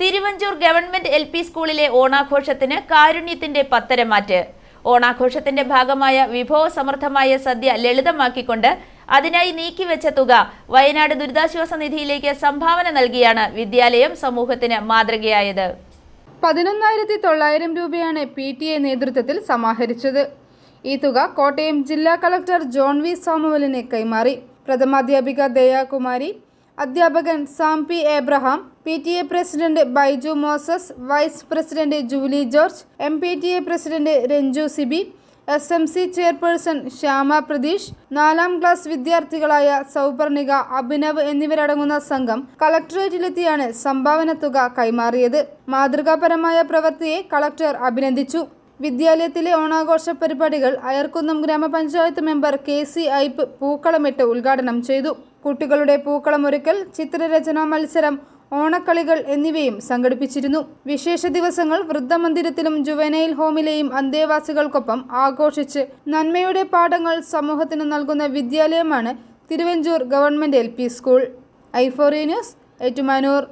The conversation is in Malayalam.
തിരുവഞ്ചൂർ ഗവൺമെന്റ് എൽ പി സ്കൂളിലെ ഓണാഘോഷത്തിന് കാരുണ്യത്തിന്റെ പത്തരമാറ്റ്. ഓണാഘോഷത്തിന്റെ ഭാഗമായ വിഭവസമൃദ്ധമായ സദ്യ ലളിതമാക്കിക്കൊണ്ട് അതിനായി നീക്കിവെച്ച തുക വയനാട് ദുരിതാശ്വാസ നിധിയിലേക്ക് സംഭാവന നൽകിയാണ് വിദ്യാലയം സമൂഹത്തിന് മാതൃകയായത്. പതിനൊന്നായിരത്തി തൊള്ളായിരം രൂപയാണ് പി ടി എ നേതൃത്വത്തിൽ സമാഹരിച്ചത്. ഈ തുക കോട്ടയം ജില്ലാ കളക്ടർ ജോൺ വി സാമുവലിനെ കൈമാറി. പ്രഥമാധ്യാപിക ദയാകുമാരി അധ്യാപകൻ Sam P Abraham P T A president Baiju Moses vice president Julie George M P T A president Ranju Sibi S M C chairperson Shyama Prateesh നാലാം ക്ലാസ് വിദ്യാർത്ഥികളായ സൗപർണിക അഭിനവ് എന്നിവരടങ്ങുന്ന സംഘം കളക്ടറേറ്റിലെത്തിയാണ് സംഭാവന തുക കൈമാറിയത്. മാതൃകാപരമായ പ്രവൃത്തിയെ കളക്ടർ അഭിനന്ദിച്ചു. വിദ്യാലയത്തിലെ ഓണാഘോഷ പരിപാടികൾ അയർക്കുന്നം ഗ്രാമപഞ്ചായത്ത് മെമ്പർ കെ സി ഐപ്പ് പൂക്കളമിട്ട് ഉദ്ഘാടനം ചെയ്തു. കുട്ടികളുടെ പൂക്കളമൊരുക്കൽ ചിത്രരചനാ മത്സരം ഓണക്കളികൾ എന്നിവയും സംഘടിപ്പിച്ചിരുന്നു. വിശേഷ ദിവസങ്ങൾ വൃദ്ധമന്ദിരത്തിലും ജുവനൈൽ ഹോമിലെയും അന്തേവാസികൾക്കൊപ്പം ആഘോഷിച്ച് നന്മയുടെ പാഠങ്ങൾ സമൂഹത്തിന് നൽകുന്ന വിദ്യാലയമാണ് തിരുവഞ്ചൂർ ഗവൺമെന്റ് എൽ സ്കൂൾ. ഐഫോറി ന്യൂസ് ഏറ്റുമാനൂർ.